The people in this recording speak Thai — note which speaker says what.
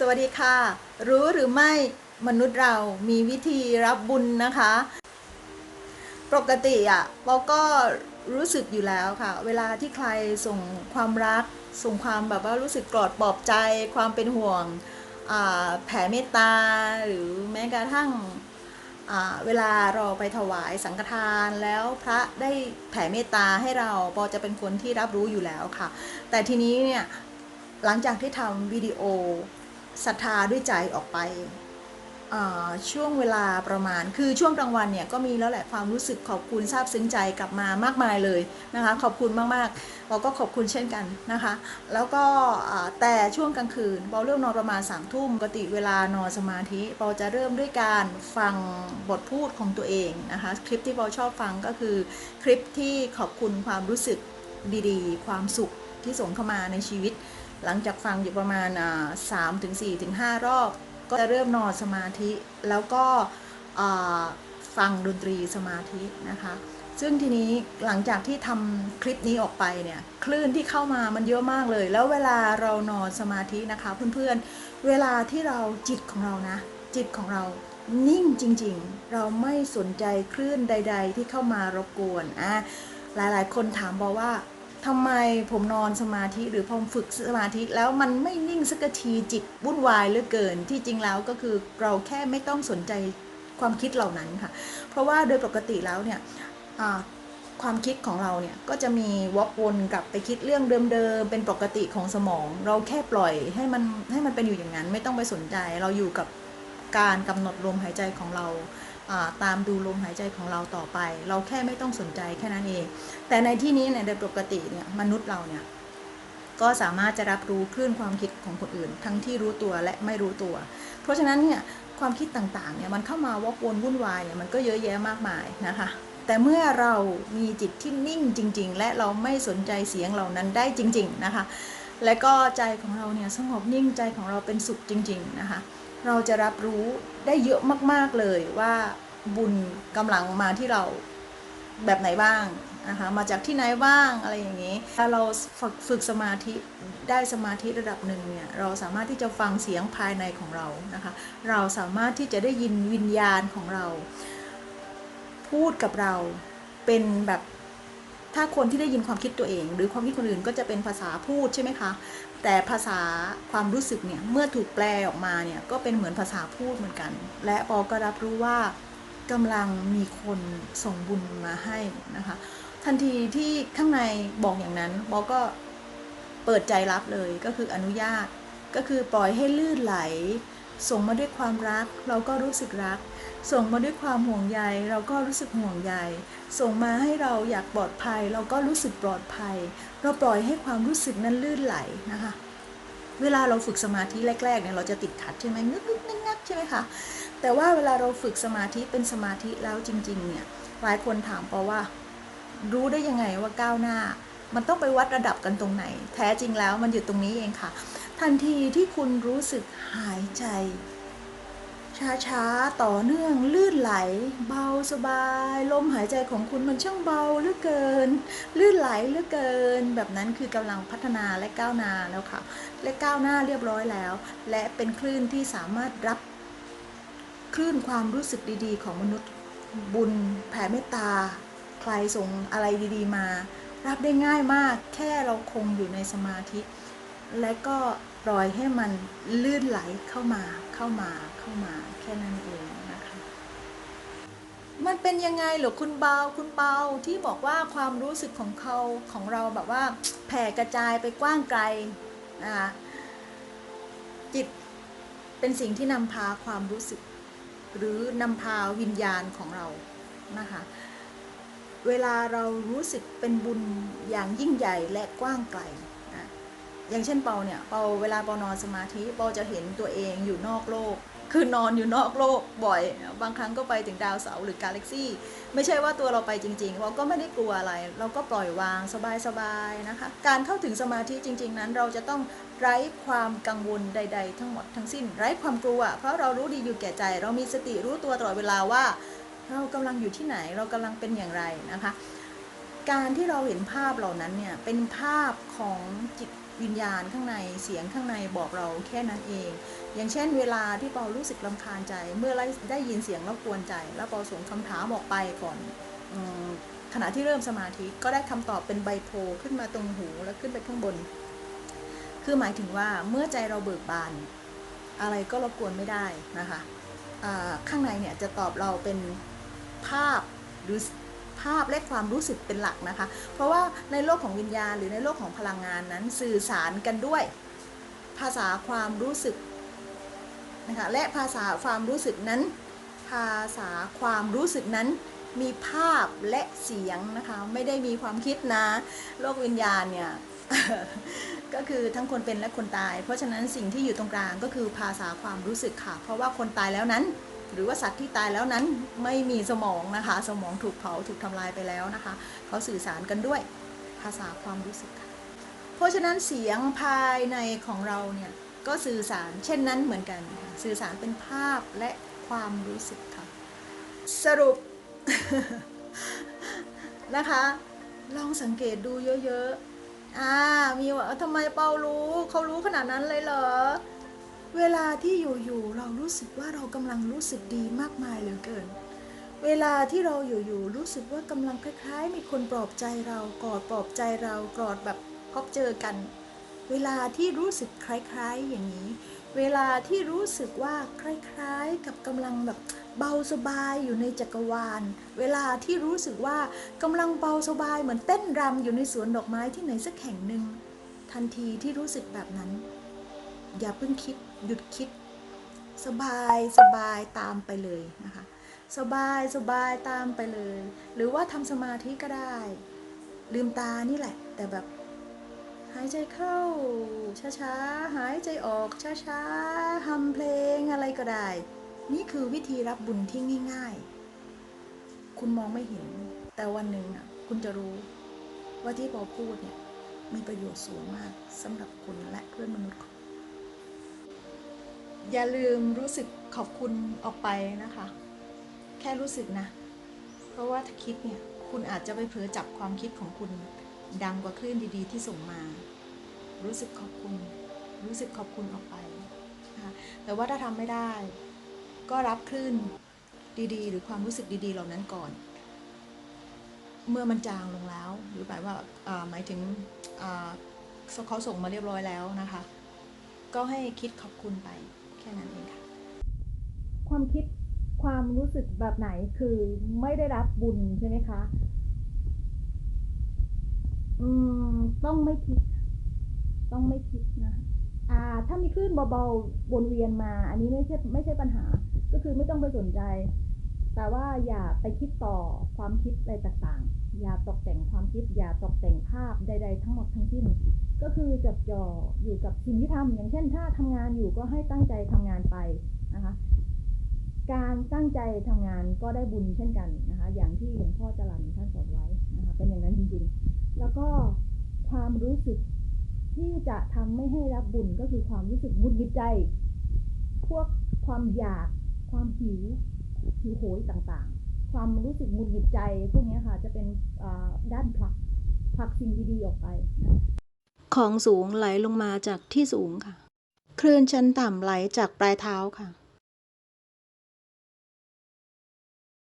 Speaker 1: สวัสดีค่ะ รู้หรือไม่มนุษย์เรามีวิธีรับบุญนะคะ ปกติอะเราก็รู้สึกอยู่แล้วค่ะ เวลาที่ใครส่งความรัก ส่งความแบบว่ารู้สึกกอดปลอบใจ ความเป็นห่วงแผ่เมตตาหรือแม้กระทั่งเวลาเราไปถวายสังฆทานแล้วพระได้แผ่เมตตาให้เราปอจะเป็นคนที่รับรู้อยู่แล้วค่ะ แต่ทีนี้เนี่ยหลังจากที่ทำวิดีโอ ศรัทธาด้วยใจออกไปช่วงเวลาประมาณ คือช่วงกลางวันเนี่ยก็มีแล้วแหละความรู้สึกขอบคุณซาบซึ้งใจกลับมามากมายเลยนะคะ ขอบคุณมากๆเราก็ขอบคุณเช่นกันนะคะ แล้วก็แต่ช่วงกลางคืนเราเริ่มนอนประมาณสามทุ่มปกติเวลานอนสมาธิเราจะเริ่มด้วยการฟังบทพูดของตัวเองนะคะ คลิปที่เราชอบฟังก็คือคลิปที่ขอบคุณความรู้สึกดีๆ ความสุขที่ส่งเข้ามาในชีวิต หลังจากฟังอยู่ประมาณสามถึงสี่ถึงห้ารอบ ก็จะเริ่มนอนสมาธิแล้วก็ฟังดนตรีสมาธินะคะ ซึ่งทีนี้หลังจากที่ทำคลิปนี้ออกไปเนี่ยคลื่นที่เข้ามามันเยอะมากเลย แล้วเวลาเรานอนสมาธินะคะ เพื่อนๆ เวลาที่เราจิตของเรานะ จิตของเรานิ่งจริงๆ เราไม่สนใจคลื่นใด ๆ ที่เข้ามารบกวนอะหลายๆ คนถามบอกว่า ทำไมผมนอนสมาธิหรือผมฝึกสมาธิแล้วมันไม่นิ่งสักทีจิตวุ่นวายเหลือเกินที่จริงแล้วก็คือเราแค่ไม่ต้องสนใจความคิดเหล่านั้นค่ะ เพราะว่าโดยปกติแล้วเนี่ยความคิดของเราเนี่ยก็จะมีวกวนกลับไปคิดเรื่องเดิมๆเป็นปกติของสมอง เราแค่ปล่อยให้มันให้มันเป็นอยู่อย่างนั้น ไม่ต้องไปสนใจ เราอยู่กับการกำหนดลมหายใจของเรา ตามดูลมหายใจของเราต่อไป เราแค่ไม่ต้องสนใจแค่นั้นเอง แต่ในที่นี้เนี่ยโดยปกติเนี่ยมนุษย์เราเนี่ยก็สามารถจะรับรู้คลื่นความคิดของคนอื่น ทั้งที่รู้ตัวและไม่รู้ตัว เพราะฉะนั้นเนี่ยความคิดต่างๆเนี่ยมันเข้ามาวอกวนวุ่นวายเนี่ยมันก็เยอะแยะมากมายนะคะแต่เมื่อเรามีจิตที่นิ่งจริง ๆ และเราไม่สนใจเสียงเหล่านั้นได้จริง ๆนะคะ และก็ใจของเราเนี่ยสงบนิ่งใจของเราเป็นสุขจริง ๆ นะคะ เราจะรับรู้ได้เยอะมาก ๆเลยว่าบุญกำลังมาที่เราแบบไหนบ้างนะคะมาจากที่ไหนบ้างอะไรอย่างนี้ ถ้าเราฝึกฝึกสมาธิได้สมาธิระดับหนึ่งเนี่ยเราสามารถที่จะฟังเสียงภายในของเรานะคะ เราสามารถที่จะได้ยินวิญญาณของเรา พูดกับเราเป็นแบบ ถ้าคนที่ได้ยินความคิดตัวเอง หรือความคิดคนอื่นก็จะเป็นภาษาพูดใช่ไหมคะ แต่ภาษาความรู้สึกเนี่ยเมื่อถูกแปลออกมาเนี่ยก็เป็นเหมือนภาษาพูดเหมือนกัน และปอก็รับรู้ว่ากำลังมีคนส่งบุญมาให้นะคะ ทันทีที่ข้างในบอกอย่างนั้นบอกก็เปิดใจรับเลยก็คืออนุญาตก็คือปล่อยให้ลื่นไหล ส่งมาด้วยความรัก เราก็รู้สึกรัก ส่งมาด้วยความห่วงใยเราก็รู้สึกห่วงใยส่งมาให้เราอยากปลอดภัย เราก็รู้สึกปลอดภัย เราปล่อยให้ความรู้สึกนั้นลื่นไหลนะคะ เวลาเราฝึกสมาธิแรกๆเนี่ยเราจะติดขัดใช่ไหมนึกนึกนักนักใช่ไหมคะแต่ว่าเวลาเราฝึกสมาธิเป็นสมาธิแล้วจริง ๆ เนี่ยหลายคนถามปอว่า รู้ได้ยังไงว่าก้าวหน้า มันต้องไปวัดระดับกันตรงไหน แท้จริงแล้วมันอยู่ตรงนี้เองค่ะ ทันทีที่คุณรู้สึกหายใจ ช้าๆ ต่อเนื่องลื่นไหล เบาสบาย ลมหายใจของคุณมันช่างเบาเหลือเกิน ลื่นไหลเหลือเกิน แบบนั้นคือกำลังพัฒนาและก้าวหน้าแล้วค่ะ และก้าวหน้าเรียบร้อยแล้ว และเป็นคลื่นที่สามารถรับ คลื่นความรู้สึกดีๆ ของมนุษย์บุญแผ่เมตตา ใครส่งอะไรดีๆ มา รับได้ง่ายมาก แค่เราคงอยู่ในสมาธิ และก็ปล่อยให้มันลื่นไหลเข้ามาเข้ามา เข้ามาแค่นั้นเองนะคะ มันเป็นยังไงเหรอคุณเบาคุณเปาที่บอกว่าความรู้สึกของเขาของเราแบบว่าแผ่กระจายไปกว้างไกลนะคะจิตเป็นสิ่งที่นำพาความรู้สึก หรือนำพาวิญญาณของเรานะคะเวลาเรารู้สึกเป็นบุญอย่างยิ่งใหญ่และกว้างไกลนะอย่างเช่นเปาเนี่ย เปาเวลาเปานอนสมาธิ เปาจะเห็นตัวเองอยู่นอกโลก คือนอนอยู่นอกโลกบ่อย บางครั้งก็ไปถึงดาวเสาร์หรือกาแล็กซี่ ไม่ใช่ว่าตัวเราไปจริงๆ เราก็ไม่ได้กลัวอะไร เราก็ปล่อยวางสบายๆนะคะ การเข้าถึงสมาธิจริง ๆ นั้น เราจะต้องไร้ความกังวลใด ๆ ทั้งหมดทั้งสิ้น ไร้ความกลัว เพราะเรารู้ดีอยู่แก่ใจ เรามีสติรู้ตัวตลอดเวลาว่า เรากำลังอยู่ที่ไหน เรากำลังเป็นอย่างไรนะคะ การที่เราเห็นภาพเหล่านั้นเนี่ยเป็นภาพของจิต วิญญาณข้างในเสียงข้างในบอกเราแค่นั้นเอง อย่างเช่น เวลาที่เปารู้สึกลำคาญใจ เมื่อได้ยินเสียงรบกวนใจ แล้วเปาส่งคำถามออกไปก่อนอขณะที่เริ่มสมาธิก็ได้คำตอบเป็นใบโพลขึ้นมาตรงหูแล้วขึ้นไปข้างบน คือหมายถึงว่าเมื่อใจเราเบิกบาน อะไรก็รบกวนไม่ได้นะคะอ่าข้างในเนี่ยจะตอบเราเป็นภาพหรือ ภาพและความรู้สึกเป็นหลักนะคะ เพราะว่าในโลกของวิญญาณ หรือในโลกของพลังงานนั้นสื่อสารกันด้วย ภาษาความรู้สึกนะคะและภาษาความรู้สึกนั้น ภาษาความรู้สึกนั้นมีภาพและเสียงนะคะไม่ได้มีความคิดนะ โลกวิญญาณเนี่ยก็คือทั้งคนเป็นและคนตาย เพราะฉะนั้นสิ่งที่อยู่ตรงกลางก็คือภาษาความรู้สึกค่ะ เพราะว่าคนตายแล้วนั้น หรือว่าสัตว์ที่ตายแล้วนั้นไม่มีสมองนะคะ สมองถูกเผาถูกทำลายไปแล้วนะคะ เขาสื่อสารกันด้วยภาษาความรู้สึกค่ะเพราะฉะนั้นเสียงภายในของเราเนี่ยก็สื่อสารเช่นนั้นเหมือนกัน สื่อสารเป็นภาพและความรู้สึกค่ะ สรุปนะคะ ลองสังเกตดูเยอะๆอ่ามีว่าเอ้าทำไมเปารู้เขารู้ขนาดนั้นเลยเหรอ เวลาที่อยู่ๆเรารู้สึกว่าเรากำลังรู้สึกดีมากมายเหลือเกิน เวลาที่เราอยู่ๆรู้สึกว่ากำลังคล้ายๆ มีคนปลอบใจเรากอดปลอบใจเรากอดแบบพบเจอกัน เวลาที่รู้สึกคล้ายๆอย่างนี้ เวลาที่รู้สึกว่าคล้ายๆ กับกำลังแบบเบาสบายอยู่ในจักรวาล เวลาที่รู้สึกว่ากำลังเบาสบายเหมือนเต้นรำอยู่ในสวนดอกไม้ที่ไหนสักแห่งหนึ่งทันทีที่รู้สึกแบบนั้น อย่าเพิ่งคิดหยุดคิด สบายสบายตามไปเลยนะคะ สบายสบายตามไปเลย หรือว่าทำสมาธิก็ได้ ลืมตานี่แหละ แต่แบบหายใจเข้า ช้าๆ หายใจออกช้าๆฮัมเพลงอะไรก็ได้ นี่คือวิธีรับบุญที่ง่าย ๆ คุณมองไม่เห็น แต่วันหนึ่งอะคุณจะรู้ว่าที่ปอพูดเนี่ยมีประโยชน์สูงมากสำหรับคุณและเพื่อนมนุษย์ อย่าลืมรู้สึกขอบคุณออกไปนะคะ แค่รู้สึกนะ เพราะว่าถ้าคิดเนี่ย คุณอาจจะไปเผลอจับความคิดของคุณดังกว่าคลื่นดีๆ ที่ส่งมา รู้สึกขอบคุณ รู้สึกขอบคุณออกไปนะคะแต่ว่าถ้าทำไม่ได้ ก็รับคลื่นดีๆ หรือความรู้สึกดีๆ เหล่านั้นก่อน เมื่อมันจางลงแล้ว หรือหมายว่าหมายถึงเขาส่งมาเรียบร้อยแล้วนะคะ ก็ให้คิดขอบคุณไป ค่นั้นเองค่ะ
Speaker 2: ความคิดความรู้สึกแบบไหนคือไม่ได้รับบุญใช่ไหมคะ อืม ต้องไม่คิด ต้องไม่คิดนะอ่า ถ้ามีคลื่นเบาๆวนเวียนมา อันนี้ไม่ใช่ไม่ใช่ปัญหา ก็คือไม่ต้องไปสนใจ แต่ว่าอย่าไปคิดต่อความคิดอะไรต่างๆ อย่าตกแต่งความคิด อย่าตกแต่งภาพใด ๆ ทั้งหมดทั้งสิ้น ก็คือจดจ่ออยู่กับสิ่งที่ทำอย่างเช่น ถ้าทำงานอยู่ก็ให้ตั้งใจทำงานไปนะคะ การตั้งใจทำงานก็ได้บุญเช่นกันนะคะ อย่างที่หลวงพ่อจรันท่านสอนไว้นะคะ เป็นอย่างนั้นจริงๆ แล้วก็ความรู้สึกที่จะทำไม่ให้รับบุญก็คือความรู้สึกบุญยิดใจ พวกความอยาก ความหิวหิวโหยต่างๆ ความรู้สึกหงุดหิดใจพวกนี้ค่ะ จะเป็นด้านผลักผลักสิ่งดีๆออกไปนะ
Speaker 1: ของสูงไหลลงมาจากที่สูงค่ะ คลื่นชั้นต่ำไหลจากปลายเท้าค่ะ